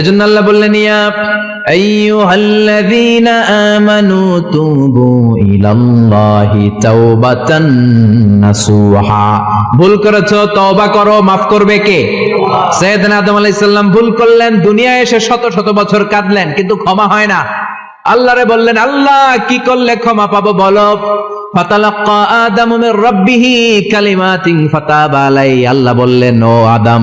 এজন্য আল্লাহ বললেন, ইয়া আইয়ুহাল্লাযীনা আমানু তুবু ইলাল্লাহি তাওবাতান নাসুহা। ভুল করেছ, তওবা করো, মাফ করবে কে? সাইয়েদনা আদম আলাইহিস সালাম ভুল করলেন, দুনিয়ায় এসে শত শত বছর কাঁদলেন, কিন্তু ক্ষমা হয় না। আল্লাহরে বললেন, আল্লাহ, কি করলে ক্ষমা পাবো বলো? আল্লাহ বললেন, ও আদম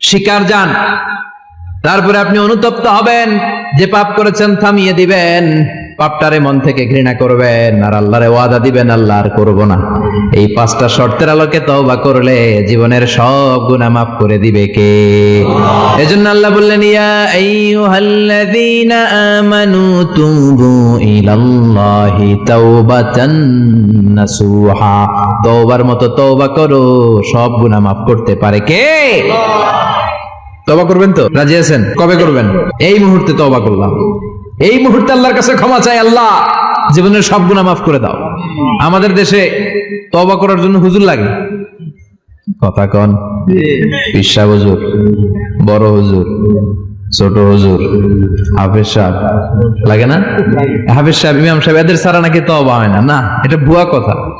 শিকার যান। তারপরে আপনি অনুতপ্ত হবেন যে পাপ করেছেন থামিয়ে দিবেন। পাপটারে মন থেকে ঘৃণা করবেন আর আল্লাহরে ওয়াদা দিবেন আল্লাহ আর করব না। এই পাঁচটা শর্তের আলোকে তওবা করলে জীবনের সব গুনাহ মাফ করে দিবে কে? এজন্য আল্লাহ বললেন ইয়া আইয়ুহাল্লাযীনা আমানু তুবু ইলাল্লাহি তাওবাতান নাসুহা। তওবার মতো তওবা করো সব গুনাহ মাফ করতে পারে কে? তবা করবেন তো? রাজি আছেন? কবে করবেন? এই মুহূর্তে তবা করলাম। এই মুহূর্তে আল্লাহর কাছে ক্ষমা চাই আল্লাহ। জীবনের সব গুণা মাফ করে দাও। আমাদের দেশে তবা করার জন্য হুজুর লাগে। কথা কন। হুজুর, বড় হুজুর, ছোট হুজুর, হাফেজ সাহেব, লাগে না? হাফেজ সাহেব, ইমাম সাহেব, এদের সারা নাকি তবা হয় না। না, এটা ভুয়া কথা।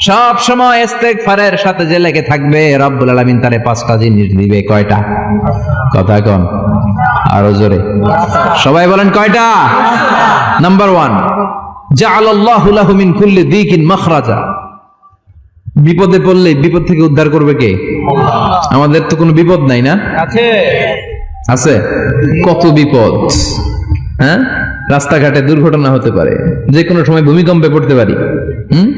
সব সময় ইস্তেগফারের সাথে যে লেগে থাকবে রব্বুল আলামিন তারে পাঁচটা জিনিস দিবে কয়টা? কথা কন আরও জোরে। সবাই বলেন কয়টা? নাম্বার ওয়ান জাআলাল্লাহু লাহু মিন কুল্লি দিকিন মাখরাজা। বিপদে পড়লে বিপদ থেকে উদ্ধার করবে কে? আমাদের তো কোনো বিপদ নাই না? আছে। আছে? কত বিপদ? হ্যাঁ? রাস্তাঘাটে দুর্ঘটনা হতে পারে। যে কোনো সময় ভূমিকম্পে পড়তে পারি। হুম?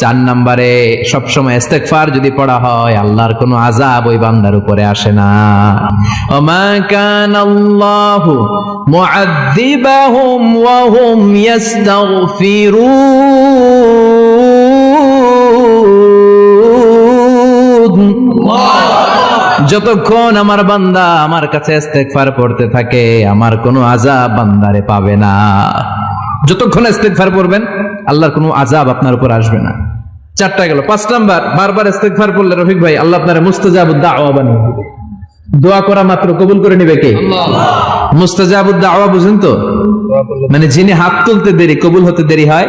চার নম্বরে, সবসময় ইস্তেগফার যদি পড়া হয়, আল্লাহর কোনো আযাব ওই বান্দার উপরে আসে না। ওমা কানাল্লাহু মুআদ্দিবাহুম ওয়া হুম ইস্তাগফিরুন। যতক্ষণ আমার বান্দা আমার কাছে ইস্তেগফার পড়তে থাকে, আমার কোনো আযাব বান্দারে পাবে না। যতক্ষণ ইস্তেগফার পড়বেন আল্লাহর কোনো আযাব আপনার উপর আসবে না। চারটা গেল পাঁচ নাম্বার বারবার ইস্তেগফার পড়লে রফিক ভাই আল্লাহ আপনার মুস্তাজাবুদ দাওয়া বানিয়ে দিবে। দোয়া করা মাত্র কবুল করে নেবে কে? মুস্তাজাবুদ দাওয়া বুঝেন তো? মানে যিনি হাত তুলতে দেরি কবুল হতে দেরি হয়?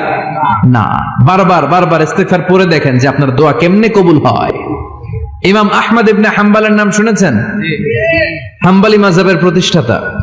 না। বারবার বারবার ইস্তেগফার পরে দেখেন যে আপনার দোয়া কেমনে কবুল হয়। ইমাম আহমদ ইবনে হাম্বালের নাম শুনেছেন? হাম্বালি মাজাবের প্রতিষ্ঠাতা।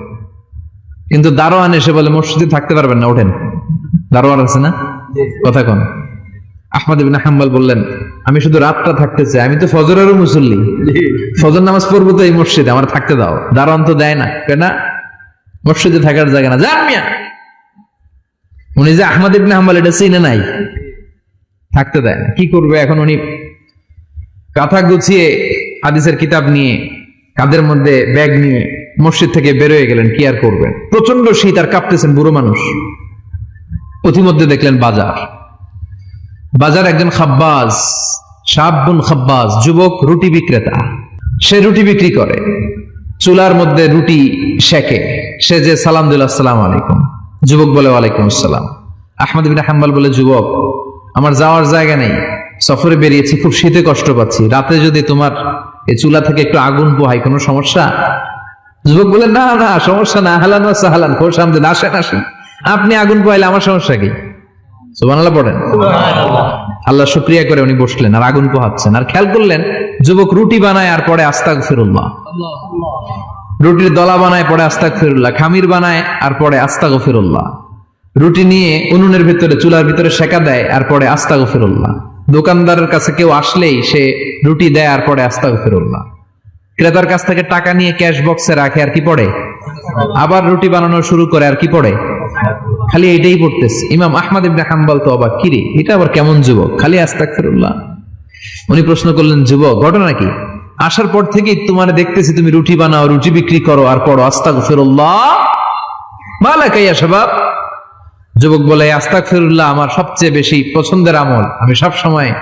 কিন্তু দারোয়ান এসে বলে, মসজিদে থাকতে পারবেন না, ওঠেন। দারোয়ান আছে না? কথা কন। আহমদ হাম্বাল বললেন, আমি শুধু রাতটা থাকতে চাই। আমি তো ফজরেরও মুসল্লি। ফজর নামাজ পড়ব তো এই মসজিদে, আমার থাকতে দাও। দারোয়ান তো দেয় না। কেনা মসজিদে থাকার জায়গা না। যান মিয়া। উনি যে আহমদ ইবিন হাম্বাল, এটা চিনে নাই। থাকতে দেয় কি করবে এখন উনি? কাঁথা গুছিয়ে হাদিসের কিতাব নিয়ে, কাদের মধ্যে ব্যাগ নিয়ে মসজিদ থেকে বেরোয় গেলেন, কি আর করবেন? প্রচণ্ড শীত আর কাঁপতেছেন বুড়ো মানুষ। অতিমধ্যে দেখলেন বাজার। বাজার একজন খাব্বাজ সাবুন খাব্বাজ, যুবক, রুটি বিক্রেতা। সে রুটি বিক্রি করে। চুলার মধ্যে রুটি শেখে সে যে সালাম দিল আসসালাম আলাইকুম। যুবক বলে, ওয়ালাইকুম আসসালাম। আহমদ বিন হাম্বাল বলে, যুবক, আমার যাওয়ার জায়গা নেই। সফরে বেরিয়েছি, খুব শীতে কষ্ট পাচ্ছি। রাতে যদি তোমার এই চুলা থেকে একটু আগুন পোহাই কোনো সমস্যা? যুবক বলে না না সমস্যা না হালান সাহালান খোর সামনে আসেন আসেন। আপনি আগুন পোহাইলে আমার সমস্যা কি? সুবহানাল্লাহ পড়েন। আল্লাহ শুক্রিয়া করে উনি বসলেন আর আগুন পোহাচ্ছেন। আর খেয়াল করলেন যুবক রুটি বানায় আর পরে আস্তাক ফিরুল্লাহ রুটির দলা বানায় পরে আস্তাক ফিরুল্লাহ খামির বানায় আর পরে আস্তাক ফিরুল্লাহ রুটি নিয়ে উনুনের ভিতরে চুলার ভিতরে সেকা দেয় আর পরে আস্তাক ফিরুল্লাহ দোকানদারের কাছে কেউ আসলেই সে রুটি দেয় আর পরে আস্তাক ফিরুল্লাহ ক্রেতার কাছ থেকে টাকা নিয়ে ক্যাশ বক্সে রাখে, আর কি পড়ে? আবার রুটি বানানো শুরু করে, আর কি পড়ে? খালি এটাই পড়তেছে। ইমাম আহমদ ইবনে হাম্বাল তো অবাক। কিরে, এটা আবার কেমন যুবক? খালি আস্তাগফিরুল্লাহ। উনি প্রশ্ন করলেন, যুবক, ঘটনা কি? আসার পর থেকেই তোমার দেখতেছি তুমি রুটি বানাও, রুটি বিক্রি করো, আর পড়ো। আস্তাগফিরুল্লাহ। মালাকা ইয়া শাবাব। যুবক বলে, আস্তাগফিরুল্লাহ আমার সবচেয়ে বেশি পছন্দের আমল। আমি সব সময়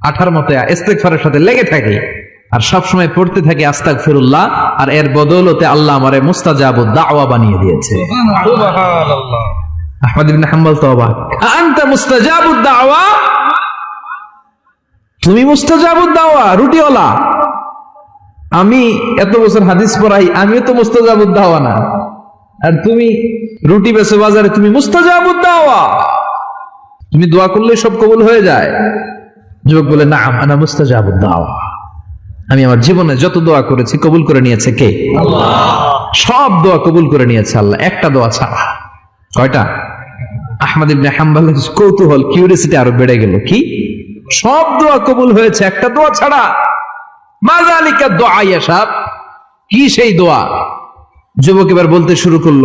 আঠার মতে ইস্তেগফারের সাথে লেগে থাকি। আর সব সময় পড়তে থাকি আস্তাগফিরুল্লাহ আর এর বদৌলতে আল্লাহ আমারে মুস্তাজাবুদ দাওয়া বানিয়ে দিয়েছে। আহমদ ইবনে হাম্বল তো অবাক আনতা মুস্তাজাবুদ দাওয়া? তুমি দাওয়া রুটিওয়ালা। আমি এত বছর হাদিস পড়াই আমিও তো মুস্তাজাবুদ দাওয়া না। আর তুমি রুটি বেচো বাজারে তুমি মুস্তাজাবুদ দাওয়া। তুমি দোয়া করলে সব কবুল হয়ে যায়। যুবক বলে না আনা মুস্তাজাবুদ দাওয়া। আমি আমার জীবনে যত দোয়া করেছি কবুল করে নিয়েছে কে? সব দোয়া কবুল করে নিয়েছে আল্লাহ একটা দোয়া ছাড়া। কয়টা? আহমদ ইবনে হাম্বালের কৌতূহল কিউরিয়াসিটি আরও বেড়ে গেল। কি? সব দোয়া কবুল হয়েছে একটা দোয়া ছাড়া। মাজালিকা দোয়া ইয়াসাব কি সেই দোয়া? যুবক এবার বলতে শুরু করল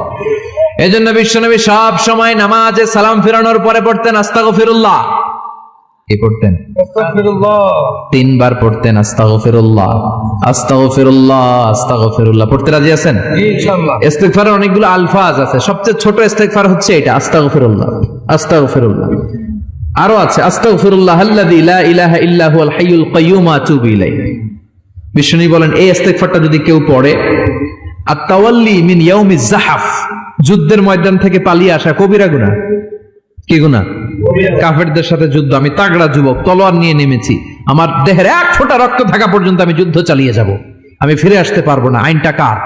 এই জন্য বিশ্বনবী সব সময় নামাজে সালাম ফিরানোর পরে পড়তেন আস্তাগফিরুল্লাহ। কি পড়তেন? তিনবার পড়তেন আস্তাগফিরুল্লাহ আস্তাগফিরুল্লাহ আস্তাগফিরুল্লাহ। পড়তে রাজি আছেন? ইস্তেগফারের অনেকগুলো আলফাজ আছে। সবচেয়ে ছোট ইস্তেগফার হচ্ছে এটা আস্তাগফিরুল্লাহ আস্তাগফিরুল্লাহ। আরও আছে আস্তাগফিরুল্লাহ আল্লাযী লা ইলাহা ইল্লা হুয়াল হাইয়ুল কাইয়্যুম আতুবু ইলাইহি। বিষ্ণু বলেন এই ইস্তেগফারটা যদি কেউ পড়ে আর তাওয়াল্লি মিন ইয়াউমিজ জাহাফ যুদ্ধের ময়দান থেকে পালিয়ে আসা কবিরা গুণা? কি গুণা? কাফেরদের সাথে যুদ্ধ, আমি তাগড়া যুবক, তলোয়ার নিয়ে নেমেছি। আমার দেহের এক ফোঁটা রক্ত থাকা পর্যন্ত আমি যুদ্ধ চালিয়ে যাব। আমি ফিরে আসতে পারব না। আইনটা কার?